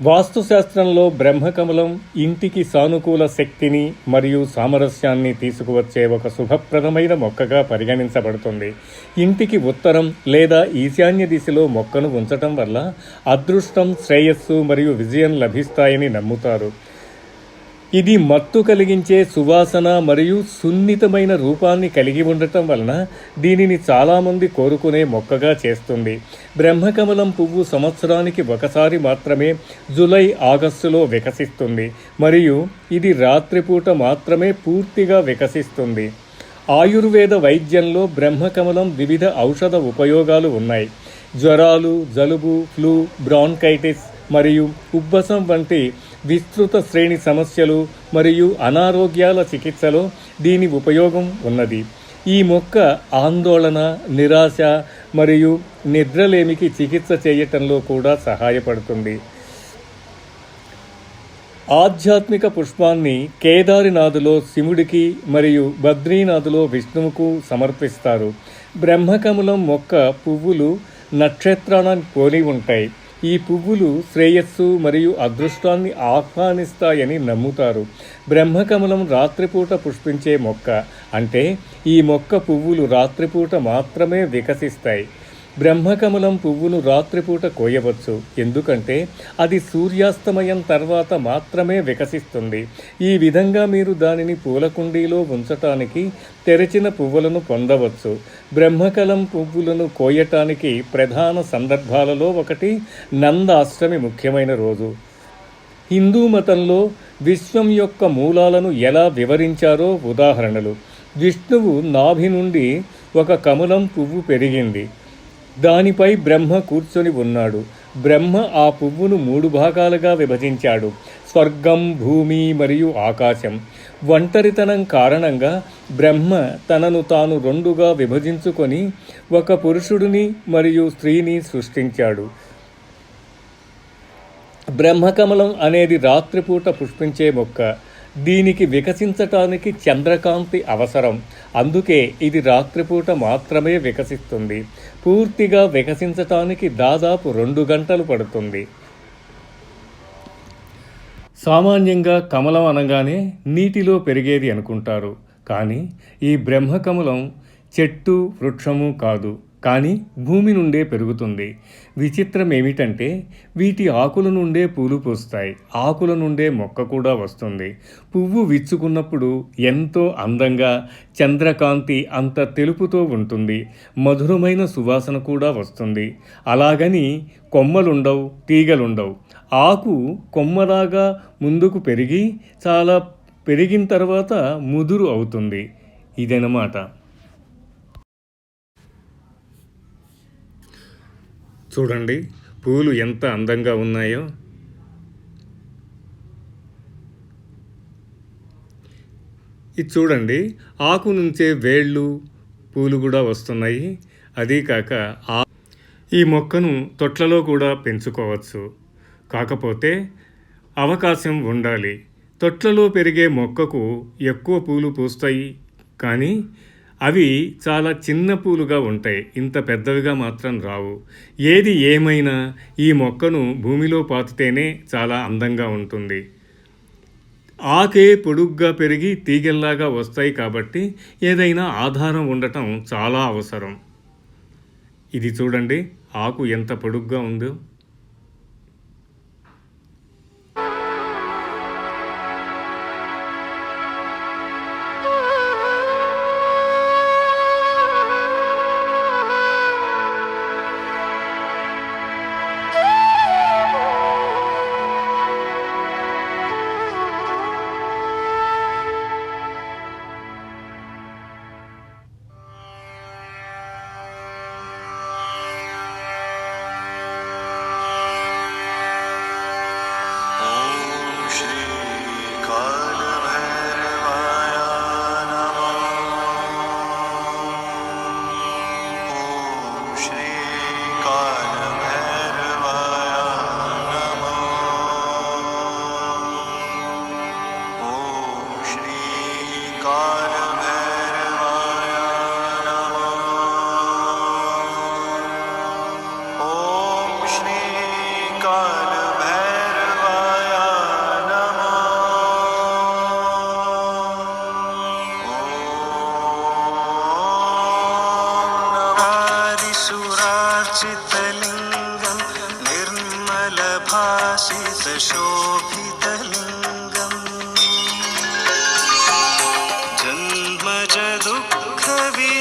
వాస్తుశాస్త్రంలో బ్రహ్మకమలం ఇంటికి సానుకూల శక్తిని మరియు సామరస్యాన్ని తీసుకువచ్చే ఒక శుభప్రదమైన మొక్కగా పరిగణించబడుతుంది. ఇంటికి ఉత్తరం లేదా ఈశాన్య దిశలో మొక్కను ఉంచటం వల్ల అదృష్టం శ్రేయస్సు మరియు విజయం లభిస్తాయని నమ్ముతారు. ఇది మత్తు కలిగించే సువాసన మరియు సున్నితమైన రూపాన్ని కలిగి ఉండటం వలన దీనిని చాలామంది కోరుకునే మొక్కగా చేస్తుంది. బ్రహ్మకమలం పువ్వు సంవత్సరానికి ఒకసారి మాత్రమే జూలై ఆగస్టులో వికసిస్తుంది మరియు ఇది రాత్రిపూట మాత్రమే పూర్తిగా వికసిస్తుంది. ఆయుర్వేద వైద్యంలో బ్రహ్మకమలం వివిధ ఔషధ ఉపయోగాలు ఉన్నాయి. జ్వరాలు జలుబు ఫ్లూ బ్రాన్కైటిస్ మరియు ఉబ్బసం వంటి విస్తృత శ్రేణి సమస్యలు మరియు అనారోగ్యాల చికిత్సలో దీని ఉపయోగం ఉన్నది. ఈ మొక్క ఆందోళన నిరాశ మరియు నిద్రలేమికి చికిత్స చేయటంలో కూడా సహాయపడుతుంది. ఆధ్యాత్మిక పుష్పాన్ని కేదారినాథులో శివుడికి మరియు బద్రీనాథులో విష్ణువుకు సమర్పిస్తారు. బ్రహ్మకమలం మొక్క పువ్వులు నక్షత్రాన్ని పోలి ఉంటాయి. ఈ పువ్వులు శ్రేయస్సు మరియు అదృష్టాన్ని ఆహ్వానిస్తాయని నమ్ముతారు. బ్రహ్మకమలం రాత్రిపూట పుష్పించే మొక్క. అంటే ఈ మొక్క పువ్వులు రాత్రిపూట మాత్రమే వికసిస్తాయి. బ్రహ్మకమలం పువ్వును రాత్రిపూట కోయవచ్చు. ఎందుకంటే అది సూర్యాస్తమయం తర్వాత మాత్రమే వికసిస్తుంది. ఈ విధంగా మీరు దానిని పూల కుండీలో ఉంచటానికి తెరచిన పువ్వులను పొందవచ్చు. బ్రహ్మకలం పువ్వులను కోయటానికి ప్రధాన సందర్భాలలో ఒకటి నందాష్టమి ముఖ్యమైన రోజు. హిందూ మతంలో విశ్వం యొక్క మూలాలను ఎలా వివరించారో ఉదాహరణలు. విష్ణువు నాభి నుండి ఒక కమలం పువ్వు పెరిగింది. దానిపై బ్రహ్మ కూర్చొని ఉన్నాడు. బ్రహ్మ ఆ పువ్వును మూడు భాగాలుగా విభజించాడు. స్వర్గం భూమి మరియు ఆకాశం. ఒంటరితనం కారణంగా బ్రహ్మ తనను తాను రెండుగా విభజించుకొని ఒక పురుషుడిని మరియు స్త్రీని సృష్టించాడు. బ్రహ్మకమలం అనేది రాత్రిపూట పుష్పించే మొక్క. దీనికి వికసించటానికి చంద్రకాంతి అవసరం. అందుకే ఇది రాత్రిపూట మాత్రమే వికసిస్తుంది. పూర్తిగా వికసించటానికి దాదాపు రెండు గంటలు పడుతుంది. సామాన్యంగా కమలం అనగానే నీటిలో పెరిగేది అనుకుంటారు. కానీ ఈ బ్రహ్మకమలం చెట్టు వృక్షము కాదు. కానీ భూమి నుండే పెరుగుతుంది. విచిత్రం ఏమిటంటే వీటి ఆకుల నుండే పూలు పూస్తాయి. ఆకుల నుండే మొక్క కూడా వస్తుంది. పువ్వు విచ్చుకున్నప్పుడు ఎంతో అందంగా చంద్రకాంతి అంత తెలుపుతో ఉంటుంది. మధురమైన సువాసన కూడా వస్తుంది. అలాగని కొమ్మలుండవు తీగలుండవు. ఆకు కొమ్మలాగా ముందుకు పెరిగి చాలా పెరిగిన తర్వాత ముదురు అవుతుంది. ఇదనమాట చూడండి పూలు ఎంత అందంగా ఉన్నాయో. ఇది చూడండి ఆకు నుంచే వేళ్ళు పూలు కూడా వస్తున్నాయి. అదీ కాక ఆ ఈ మొక్కను తొట్లలో కూడా పెంచుకోవచ్చు. కాకపోతే అవకాశం ఉండాలి. తొట్లలో పెరిగే మొక్కకు ఎక్కువ పూలు పూస్తాయి. కానీ అవి చాలా చిన్న పూలుగా ఉంటాయి. ఇంత పెద్దవిగా మాత్రం రావు. ఏది ఏమైనా ఈ మొక్కను భూమిలో పాతితేనే చాలా అందంగా ఉంటుంది. ఆకే పొడుగ్గా పెరిగి తీగల్లాగా వస్తాయి కాబట్టి ఏదైనా ఆధారం ఉండటం చాలా అవసరం. ఇది చూడండి ఆకు ఎంత పొడుగ్గా ఉందో. चितलिङ्गं निर्मलभाषितशोभितलिङ्गम् जन्मज दुःखवि